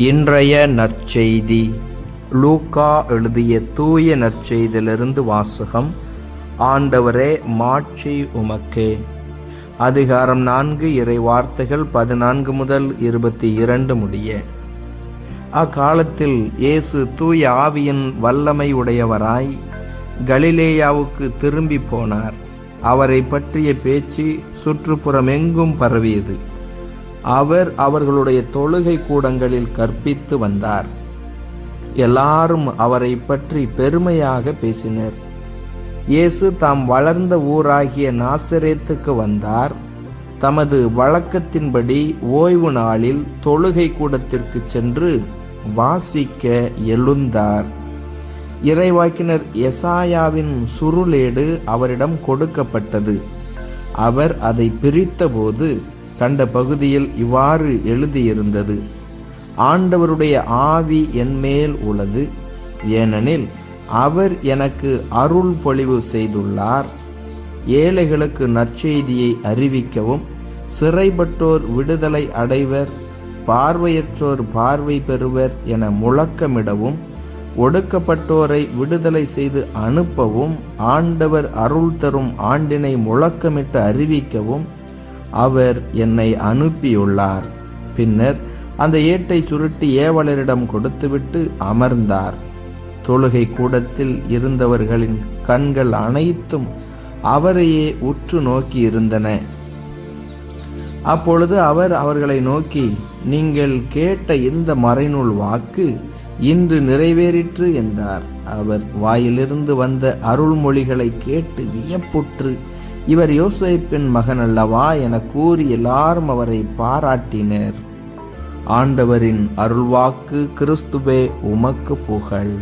இன்றைய நற்செய்தி. லூக்கா எழுதிய தூய நற்செய்தியிலிருந்து வாசகம் ஆண்டவரே மாட்சி உமக்கே. அதிகாரம் நான்கு இறை வார்த்தைகள் பதினான்கு முதல் இருபத்தி இரண்டு முடிய. அக்காலத்தில் இயேசு தூய ஆவியின் வல்லமை உடையவராய் கலிலேயாவுக்கு திரும்பி போனார். அவரை பற்றிய பேச்சு சுற்றுப்புறமெங்கும் பரவியது. அவர் அவர்களுடைய தொழுகை கூடங்களில் கற்பித்து வந்தார். எல்லாரும் அவரை பற்றி பெருமையாக பேசினர். இயேசு தாம் வளர்ந்த ஊராகிய நாசரேத்துக்கு வந்தார். தமது வழக்கத்தின்படி ஓய்வு நாளில் தொழுகை கூடத்திற்கு சென்று வாசிக்க எழுந்தார். இறைவாக்கினர் எசாயாவின் சுருளேடு அவரிடம் கொடுக்கப்பட்டது. அவர் அதை பிரித்தபோது கண்ட பகுதியில் இவ்வாறு எழுதியிருந்தது. ஆண்டவருடைய ஆவி என்மேல் உள்ளது. ஏனெனில் அவர் எனக்கு அருள் பொழிவு செய்துள்ளார். ஏழைகளுக்கு நற்செய்தியை அறிவிக்கவும் சிறைப்பட்டோர் விடுதலை அடைவர் பார்வையற்றோர் பார்வை பெறுவர் என முழக்கமிடவும் ஒடுக்கப்பட்டோரை விடுதலை செய்து அனுப்பவும் ஆண்டவர் அருள் தரும் ஆண்டினை முழக்கமிட்டு அறிவிக்கவும் அவர் என்னை அனுப்பியுள்ளார். பின்னர் அந்த ஏட்டை சுருட்டி ஏவலரிடம் கொடுத்துவிட்டு அமர்ந்தார். தொழுகை கூடத்தில் இருந்தவர்களின் கண்கள் அனைத்தும் அவரையே உற்று நோக்கி இருந்தன. அப்பொழுது அவர் அவர்களை நோக்கி நீங்கள் கேட்ட இந்த மறைநூல் வாக்கு இன்று நிறைவேறிற்று என்றார். அவர் வாயிலிருந்து வந்த அருள்மொழிகளை கேட்டு வியப்புற்று இவர் யோசேப்பின் மகன் அல்லவா என கூறி எல்லாரும் அவரை பாராட்டினர். ஆண்டவரின் அருள்வாக்கு கிறிஸ்துவே உமக்கு புகழ்.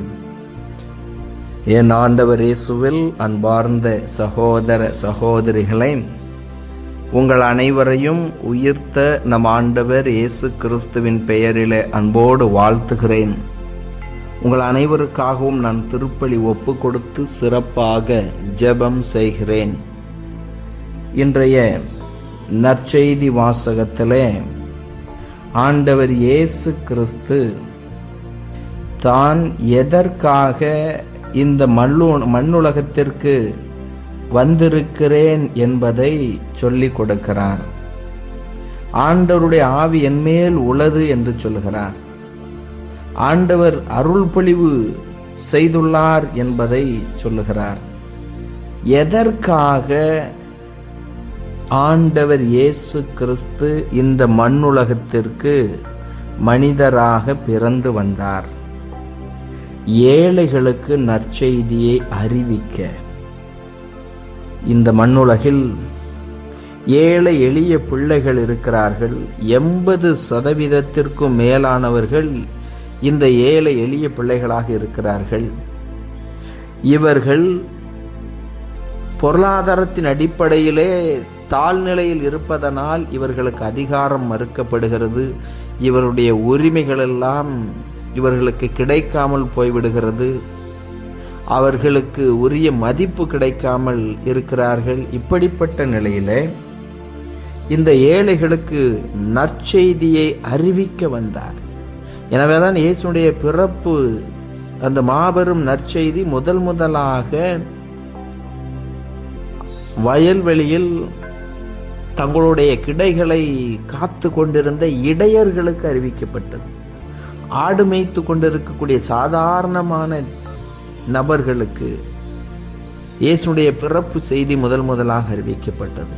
என் ஆண்டவர் இயேசுவில் அன்பார்ந்த சகோதர சகோதரிகளை உங்கள் அனைவரையும் உயிர்த்த நம் ஆண்டவர் இயேசு கிறிஸ்துவின் பெயரிலே அன்போடு வாழ்த்துகிறேன். உங்கள் அனைவருக்காகவும் நான் திருப்பலி ஒப்பு கொடுத்து சிறப்பாக ஜெபம் செய்கிறேன். இன்றைய நற்செய்தி வாசகத்திலே ஆண்டவர் இயேசு கிறிஸ்து தான் எதற்காக இந்த மண்ணு மண்ணுலகத்திற்கு வந்திருக்கிறேன் என்பதை சொல்லிக் கொடுக்கிறார். ஆண்டவருடைய ஆவி என்மேல் உள்ளது என்று சொல்கிறார். ஆண்டவர் அருள் பொழிவு செய்துள்ளார் என்பதை சொல்லுகிறார். எதற்காக ஆண்டவர் இயேசு கிறிஸ்து இந்த மண்ணுலகத்திற்கு மனிதராக பிறந்து வந்தார். ஏழைகளுக்கு நற்செய்தியை அறிவிக்க. இந்த மண்ணுலகில் ஏழை எளிய பிள்ளைகள் இருக்கிறார்கள். எண்பது சதவீதத்திற்கும் மேலானவர்கள் இந்த ஏழை எளிய பிள்ளைகளாக இருக்கிறார்கள். இவர்கள் பொருளாதாரத்தின் அடிப்படையிலே தாழ்நிலையில் இருப்பதனால் இவர்களுக்கு அதிகாரம் மறுக்கப்படுகிறது. இவருடைய உரிமைகள் எல்லாம் இவர்களுக்கு கிடைக்காமல் போய்விடுகிறது. அவர்களுக்கு உரிய மதிப்பு கிடைக்காமல் இருக்கிறார்கள். இப்படிப்பட்ட நிலையில இந்த ஏழைகளுக்கு நற்செய்தியை அறிவிக்க வந்தார். எனவே தான் இயேசுடைய பிறப்பு அந்த மாபெரும் நற்செய்தி முதல் முதலாக வயல்வெளியில் தங்களுடைய கிடைகளை காத்து கொண்டிருந்த இடையர்களுக்கு அறிவிக்கப்பட்டது. ஆடு மேய்த்து கொண்டிருக்கக்கூடிய சாதாரணமான நபர்களுக்கு இயேசுடைய பிறப்பு செய்தி முதல் முதலாக அறிவிக்கப்பட்டது.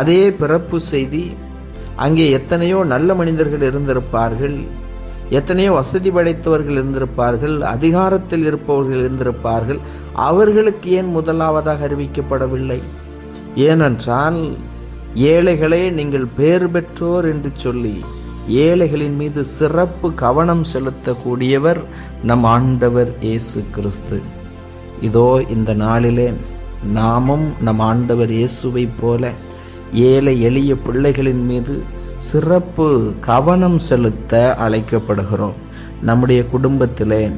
அதே பிறப்பு செய்தி அங்கே எத்தனையோ நல்ல மனிதர்கள் இருந்திருப்பார்கள் எத்தனையோ வசதி படைத்தவர்கள் இருந்திருப்பார்கள் அதிகாரத்தில் இருப்பவர்கள் இருந்திருப்பார்கள் அவர்களுக்கு ஏன் முதலாவதாக அறிவிக்கப்படவில்லை? ஏனென்றால் ஏழைகளே நீங்கள் பேர் பெற்றோர் என்று சொல்லி ஏழைகளின் மீது சிறப்பு கவனம் செலுத்தக்கூடியவர் நம் ஆண்டவர் இயேசு கிறிஸ்து. இதோ இந்த நாளிலே நாமும் நம் ஆண்டவர் இயேசுவை போல ஏழை எளிய பிள்ளைகளின் மீது சிறப்பு கவனம் செலுத்த அழைக்கப்படுகிறோம். நம்முடைய குடும்பத்திலே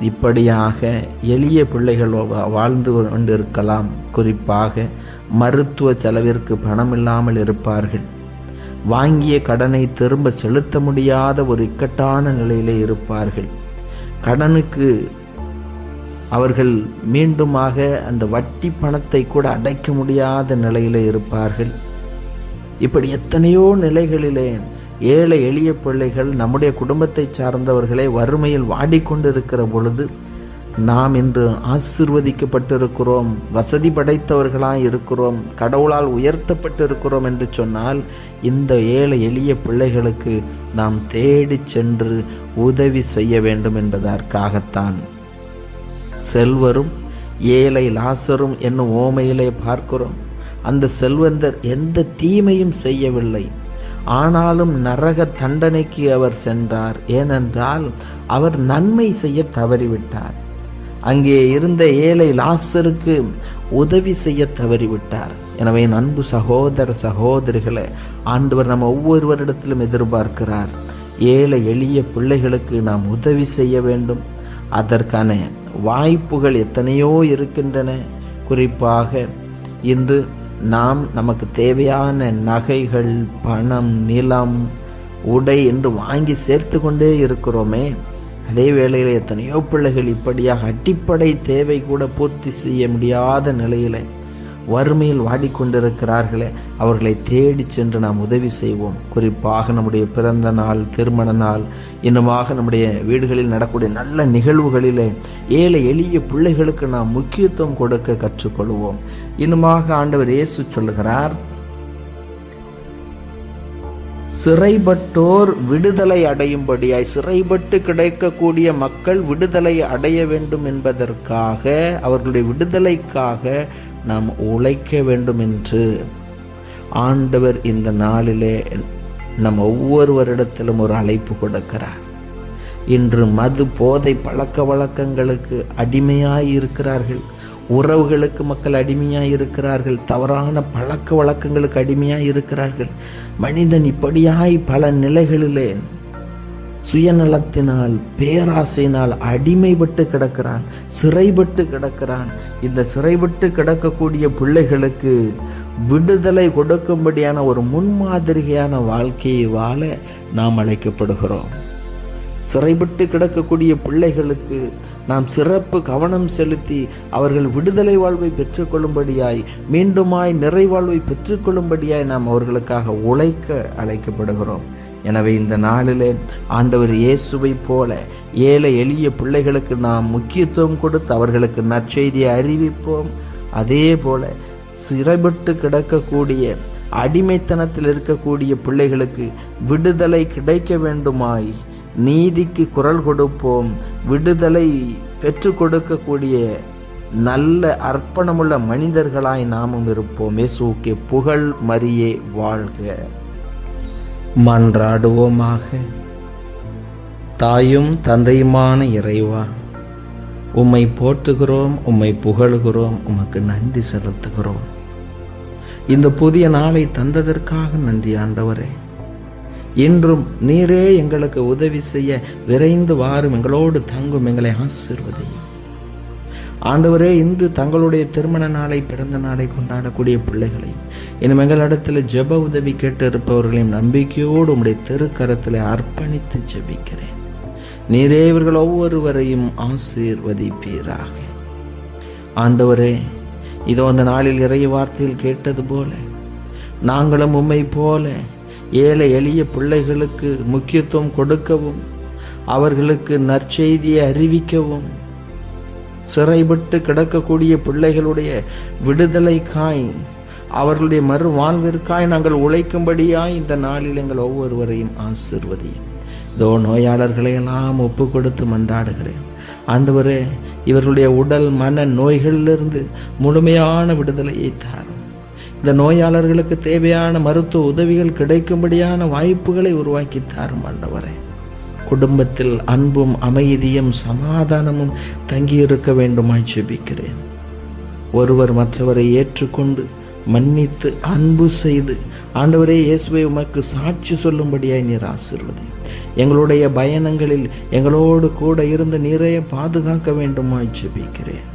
இப்படியாக எளிய பிள்ளைகள் வாழ்ந்து கொண்டிருக்கலாம். குறிப்பாக மருத்துவ செலவிற்கு பணம் இல்லாமல் இருப்பார்கள். வாங்கிய கடனை திரும்ப செலுத்த முடியாத ஒரு இக்கட்டான நிலையிலே இருப்பார்கள். கடனுக்கு அவர்கள் மீண்டுமாக அந்த வட்டி பணத்தை கூட அடைக்க முடியாத நிலையிலே இருப்பார்கள். இப்படி எத்தனையோ நிலைகளிலே ஏழை எளிய பிள்ளைகள் நம்முடைய குடும்பத்தை சார்ந்தவர்களே வறுமையில் வாடிக்கொண்டிருக்கிற பொழுது நாம் இன்று ஆசிர்வதிக்கப்பட்டிருக்கிறோம் வசதி படைத்தவர்களாக இருக்கிறோம் கடவுளால் உயர்த்தப்பட்டிருக்கிறோம் என்று சொன்னால் இந்த ஏழை எளிய பிள்ளைகளுக்கு நாம் தேடி சென்று உதவி செய்ய வேண்டும் என்பதற்காகத்தான். செல்வரும் ஏழை லாசரும் என்னும் ஓமையிலே பார்க்கிறோம். அந்த செல்வந்தர் எந்த தீமையும் செய்யவில்லை. ஆனாலும் நரக தண்டனைக்கு அவர் சென்றார். ஏனென்றால் அவர் நன்மை செய்ய தவறிவிட்டார். அங்கே இருந்த ஏழை லாசருக்கு உதவி செய்ய தவறிவிட்டார். எனவே என் அன்பு சகோதர சகோதரிகளை ஆண்டவர் நம்ம ஒவ்வொருவரிடத்திலும் எதிர்பார்க்கிறார். ஏழை எளிய பிள்ளைகளுக்கு நாம் உதவி செய்ய வேண்டும். அதற்கான வாய்ப்புகள் எத்தனையோ இருக்கின்றன. குறிப்பாக இன்று நாம் நமக்கு தேவையான நகைகள் பணம் நிலம் உடை என்று வாங்கி சேர்த்து கொண்டே இருக்கிறோமே அதே வேளையில் எத்தனையோ பிள்ளைகள் இப்படியாக அடிப்படை தேவை கூட பூர்த்தி செய்ய முடியாத நிலையில் வறுமையில் வாடிக்கொண்டிருக்கிறார்களே அவர்களை தேடி சென்று நாம் உதவி செய்வோம். குறிப்பாக நம்முடைய பிறந்த நாள் திருமண நாள் இன்னுமாக நம்முடைய வீடுகளில் நடக்கூடிய நல்ல நிகழ்வுகளிலே ஏழை எளிய பிள்ளைகளுக்கு நாம் முக்கியத்துவம் கொடுக்க கற்றுக்கொள்வோம். இன்னுமாக ஆண்டவர் இயேசு சொல்லுகிறார் சிறைப்பட்டோர் விடுதலை அடையும்படியாய் சிறைப்பட்டு கிடைக்கக்கூடிய மக்கள் விடுதலை அடைய வேண்டும் என்பதற்காக அவர்களுடைய விடுதலைக்காக நாம் உழைக்க வேண்டும் என்று ஆண்டவர் இந்த நாளிலே நம் ஒவ்வொருவரிடத்திலும் ஒரு அழைப்பு கொடுக்கிறார். இன்று மது போதை பழக்க வழக்கங்களுக்கு அடிமையாய் இருக்கிறார்கள் உறவுகளுக்கு மக்கள் அடிமையாக இருக்கிறார்கள் தவறான பழக்க வழக்கங்களுக்கு அடிமையாக இருக்கிறார்கள். மனிதன் இப்படியாய் பல நிலைகளிலே சுயநலத்தினால் பேராசையினால் அடிமைப்பட்டு கிடக்கிறான் சிறைப்பட்டு கிடக்கிறான். இந்த சிறைப்பட்டு கிடக்கக்கூடிய பிள்ளைகளுக்கு விடுதலை கொடுக்கும்படியான ஒரு முன்மாதிரியான வாழ்க்கையை வாழ நாம் அழைக்கப்படுகிறோம். சிறைப்பட்டு கிடக்கக்கூடிய பிள்ளைகளுக்கு நாம் சிறப்பு கவனம் செலுத்தி அவர்கள் விடுதலை வாழ்வை பெற்றுக்கொள்ளும்படியாய் மீண்டுமாய் நிறைவாழ்வை பெற்றுக்கொள்ளும்படியாய் நாம் அவர்களுக்காக உழைக்க அழைக்கப்படுகிறோம். எனவே இந்த நாளிலே ஆண்டவர் இயேசுவை போல ஏழை எளிய பிள்ளைகளுக்கு நாம் முக்கியத்துவம் கொடுத்து அவர்களுக்கு நற்செய்தியை அறிவிப்போம். அதே போல சிறைப்பட்டு கிடக்கக்கூடிய அடிமைத்தனத்தில் இருக்கக்கூடிய பிள்ளைகளுக்கு விடுதலை கிடைக்க வேண்டுமாய் நீதிக்கு குரல் கொடுப்போம். விடுதலை பெற்று கொடுக்கக்கூடிய நல்ல அர்ப்பணமுள்ள மனிதர்களாய் நாமும் இருப்போம். இயேசுவுக்கு புகழ் மரியே வாழ்க. மன்றாடுவோமாக. தாயும் தந்தையுமான இறைவா உம்மை போற்றுகிறோம் உம்மை புகழுகிறோம் உமக்கு நன்றி செலுத்துகிறோம். இந்த புதிய நாளை தந்ததற்காக நன்றி ஆண்டவரே. இன்றும் நீரே எங்களுக்கு உதவி செய்ய விரைந்து வாரும் எங்களோடு தங்கும் எங்களை ஆசிர்வதையும். ஆண்டவரே இன்று தங்களுடைய திருமண நாளை பிறந்த நாளை கொண்டாடக்கூடிய பிள்ளைகளையும் இன்னும் எங்களிடத்தில் ஜெப உதவி கேட்டு இருப்பவர்களையும் நம்பிக்கையோடு உம்முடைய திருக்கரத்தில் அர்ப்பணித்து ஜெபிக்கிறேன். நீரே இவர்கள் ஒவ்வொருவரையும் ஆசீர்வதிப்பீராக. ஆண்டவரே இதோ அந்த நாளில் இறைய வார்த்தையில் கேட்டது போல நாங்களும் உம்மை போல ஏழை எளிய பிள்ளைகளுக்கு முக்கியத்துவம் கொடுக்கவும் அவர்களுக்கு நற்செய்தியை அறிவிக்கவும். சிறைப்பட்டு கிடக்கக்கூடிய பிள்ளைகளுடைய விடுதலைக்காய் அவர்களுடைய மறுவாழ்விற்காய் நாங்கள் உழைக்கும்படியாய் இந்த நாளில் எங்கள் ஒவ்வொருவரையும் ஆசிர்வதியும். இதோ நோயாளர்களை எல்லாம் ஒப்பு கொடுத்து மன்றாடுகிறேன். ஆண்டவரே இவர்களுடைய உடல் மன நோய்களிலிருந்து முழுமையான விடுதலையை தாரும். இந்த நோயாளர்களுக்கு தேவையான மருத்துவ உதவிகள் கிடைக்கும்படியான வாய்ப்புகளை உருவாக்கி தாரும் ஆண்டவரே. குடும்பத்தில் அன்பும் அமைதியும் சமாதானமும் தங்கியிருக்க வேண்டுமாய் ஜெபிக்கிறேன். ஒருவர் மற்றவரை ஏற்றுக்கொண்டு மன்னித்து அன்பு செய்து ஆண்டவரே இயேசுவை உமக்கு சாட்சி சொல்லும்படியாய் நீர் ஆசிர்வதி எங்களுடைய பயணங்களில் எங்களோடு கூட இருந்து நீரைய பாதுகாக்க வேண்டுமாய் ஜெபிக்கிறேன்.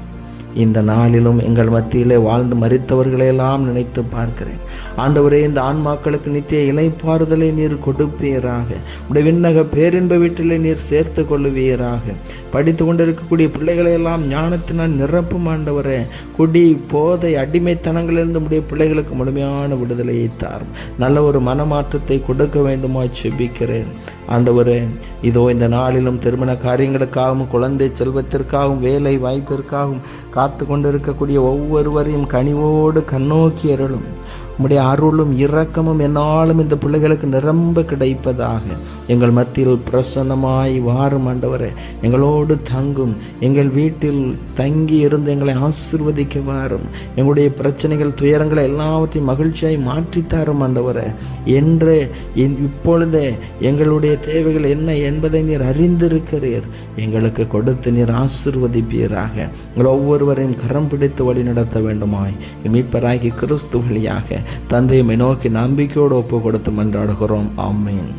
இந்த நாளிலும் எங்கள் மத்தியிலே வாழ்ந்து மறித்தவர்களையெல்லாம் நினைத்து பார்க்கிறேன். ஆண்டவரே இந்த ஆன்மாக்களுக்கு நித்திய இலைப்பாறுதலை நீர் கொடுப்பீராக. உடைய விண்ணக பேரின்ப வீட்டிலே நீர் சேர்த்து கொள்ளுவீராக. படித்து கொண்டிருக்கக்கூடிய பிள்ளைகளையெல்லாம் ஞானத்தினால் நிரப்பும் ஆண்டவரே. குடி போதை அடிமைத்தனங்களிலிருந்து உடைய பிள்ளைகளுக்கு முழுமையான விடுதலையை தாரும். நல்ல ஒரு மனமாற்றத்தை கொடுக்க வேண்டுமா செபிக்கிறேன். ஆண்டவரே இதோ இந்த நாளிலும் திருமண காரியங்களுக்காகவும் குழந்தை செல்வத்திற்காகவும் வேலை வாய்ப்பிற்காகவும் காத்து கொண்டிருக்கக்கூடிய ஒவ்வொருவரையும் கனிவோடு கண்ணோக்கி அருளும். உம்முடைய அருளும் இரக்கமும் என்னாலும் இந்த பிள்ளைகளுக்கு நிரம்ப கிடைப்பதாக. எங்கள் மத்தியில் பிரசன்னமாய் வாரும் ஆண்டவரே. எங்களோடு தங்கும். எங்கள் வீட்டில் தங்கி இருந்து எங்களை ஆசிர்வதிக்க வாரும். எங்களுடைய பிரச்சனைகள் துயரங்களை எல்லாவற்றையும் மகிழ்ச்சியாய் மாற்றித்தாரும் ஆண்டவரே. என்று இப்பொழுதே எங்களுடைய தேவைகள் என்ன என்பதை நீர் அறிந்திருக்கிறீர். எங்களுக்கு கொடுத்து நீர் ஆசிர்வதிப்பீராக. எங்கள் ஒவ்வொருவரையும் கரம் பிடித்து வழி நடத்த வேண்டுமாய். மீட்பராகி கிறிஸ்து வழியாக தந்தையை நோக்கி நம்பிக்கையோடு ஒப்பு கொடுத்து மன்றாடுகிறோம். ஆமீன்.